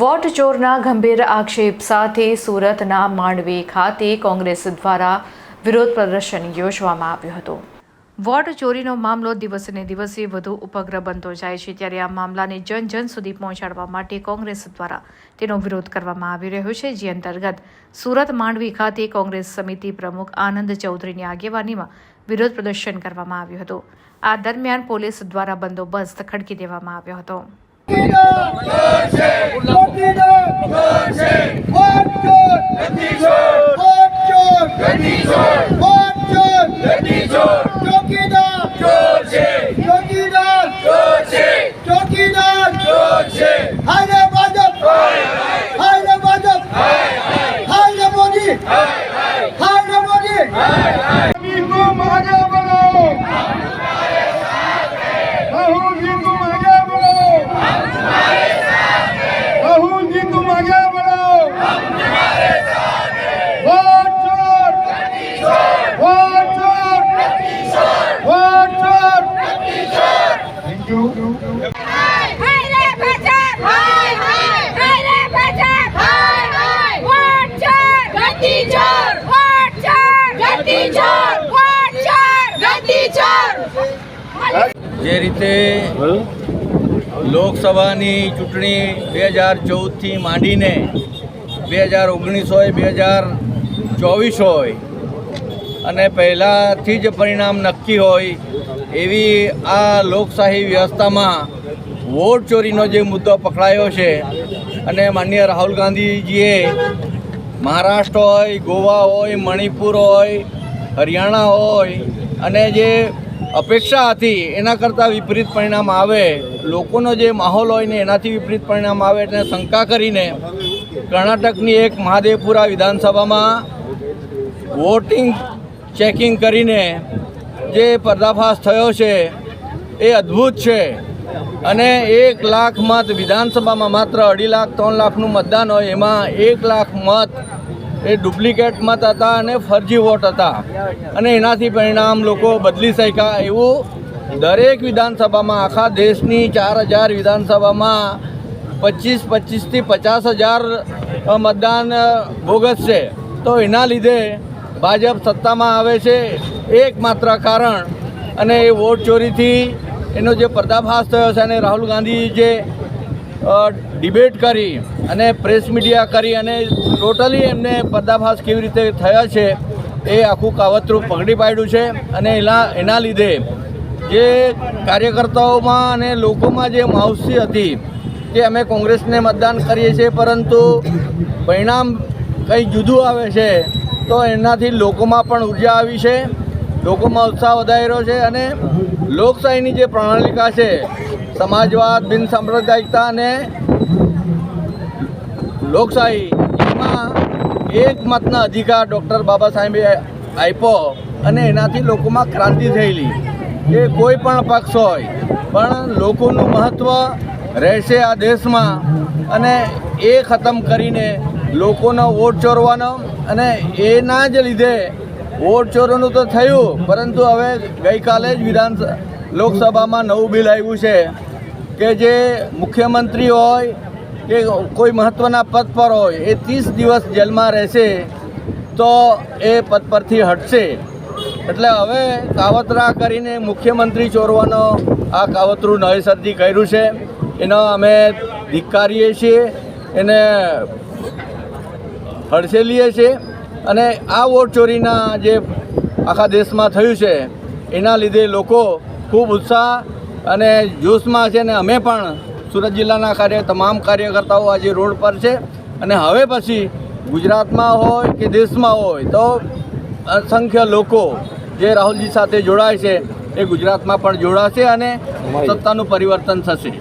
Vote ચોરના ગંભીર આક્ષેપ સાથે સુરતના માંડવી ખાતે કોંગ્રેસ દ્વારા વિરોધ પ્રદર્શન યોજવામાં આવ્યું હતું. વોટ ચોરીનો મામલો દિવસેને દિવસે વધુ ઉપગ્રહ બનતો જાય છે ત્યારે આ મામલાને જન જન સુધી પહોંચાડવા માટે કોંગ્રેસ દ્વારા તેનો વિરોધ કરવામાં આવી રહ્યો છે, જે અંતર્ગત સુરત માંડવી ખાતે કોંગ્રેસ સમિતિ પ્રમુખ આનંદ ચૌધરીની આગેવાનીમાં વિરોધ પ્રદર્શન કરવામાં આવ્યું હતું. આ દરમિયાન પોલીસ દ્વારા બંદોબસ્ત ખડકી દેવામાં આવ્યો હતો. Hey, hey! Hey, hey! જે રીતે લોકસભાની ચૂંટણી બે હજાર ચૌદથી માંડીને બે હજાર ઓગણીસ હોય, બે હજાર ચોવીસ હોય, અને પહેલાંથી જ પરિણામ નક્કી હોય, એવી આ લોકશાહી વ્યવસ્થામાં વોટ ચોરીનો જે મુદ્દો પકડાયો છે, અને માનનીય રાહુલ ગાંધીજીએ મહારાષ્ટ્ર હોય, ગોવા હોય, મણિપુર હોય, હરિયાણા હોય, અને જે અપેક્ષા હતી, એના કરતાં વિપરીત પરિણામ આવે. લોકોનો જે માહોલ હોય ને, એનાથી વિપરીત પરિણામ આવે એટલે શંકા કરીને કર્ણાટકની એક મહાદેવપુરા વિધાનસભામાં વોટિંગ ચેકિંગ કરીને જે પર્દાફાશ થયો છે, એ અદ્ભુત છે. અને એક લાખ મત વિધાનસભામાં માત્ર અઢી લાખ, ત્રણ લાખનું મતદાન હોય, એમાં એક લાખ મત એ ડુપ્લિકેટ મત હતા અને ફરજી વોટ હતા. અને એનાથી પરિણામ લોકો બદલી શક્યા એવું દરેક વિધાનસભામાં, આખા દેશની ચાર હજાર વિધાનસભામાં પચીસ પચીસથી પચાસ હજાર મતદાન બોગસ છે. તો એના લીધે ભાજપ સત્તામાં આવે છે એકમાત્ર કારણ અને એ વોટ ચોરીથી એનો જે પર્દાફાશ થયો છે અને રાહુલ ગાંધી જે ડિબેટ કરી અને પ્રેસ મીડિયા કરી અને ટોટલી એમને પર્દાફાશ કેવી રીતે થયા છે એ આખું કાવતરું પકડી પાડ્યું છે અને એના એના લીધે જે કાર્યકર્તાઓમાં અને લોકોમાં જે માવસી હતી કે અમે કોંગ્રેસને મતદાન કરીએ છીએ, પરંતુ પરિણામ કંઈ જુદું આવે છે, તો એનાથી લોકોમાં પણ ઊર્જા આવી છે, લોકોમાં ઉત્સાહ વધારેલો છે અને લોકશાહીની જે પ્રણાલિકા છે, સમાજવાદ બિન સાંપ્રદાયિકતા અને લોકશાહી એમાં એક મતના અધિકાર ડૉક્ટર બાબા સાહેબે આપ્યો અને એનાથી લોકોમાં ક્રાંતિ થયેલી. એ કોઈ પણ પક્ષ હોય, પણ લોકોનું મહત્ત્વ રહેશે આ દેશમાં અને એ ખતમ કરીને લોકોનો વોટ ચોરવાનો અને એના જ લીધે વોટ ચોરોનું તો થયું, પરંતુ હવે ગઈકાલે જ વિધાન લોકસભામાં નવું બિલ આવ્યું છે કે જે મુખ્યમંત્રી હોય કે કોઈ મહત્ત્વના પદ પર હોય, એ ત્રીસ દિવસ જેલમાં રહેશે, તો એ પદ પરથી હટશે. એટલે હવે કાવતરા કરીને મુખ્યમંત્રી ચોરવાનો આ કાવતરું નવેસરથી કર્યું છે. એનો અમે ધિક્કારીએ છીએ, એને હડસેલીએ છીએ. અને આ વોટ ચોરીના જે આખા દેશમાં થયું છે, એના લીધે લોકો ખૂબ ઉત્સાહ અને જોશમાં છે ને અમે પણ સુરત જિલ્લાના કાર્ય તમામ કાર્યકર્તાઓ આજે રોડ પર છે અને હવે પછી ગુજરાતમાં હોય કે દેશમાં હોય તો અસંખ્ય લોકો જે રાહુલજી સાથે જોડાય છે એ ગુજરાતમાં પણ જોડાશે અને સત્તાનું પરિવર્તન થશે.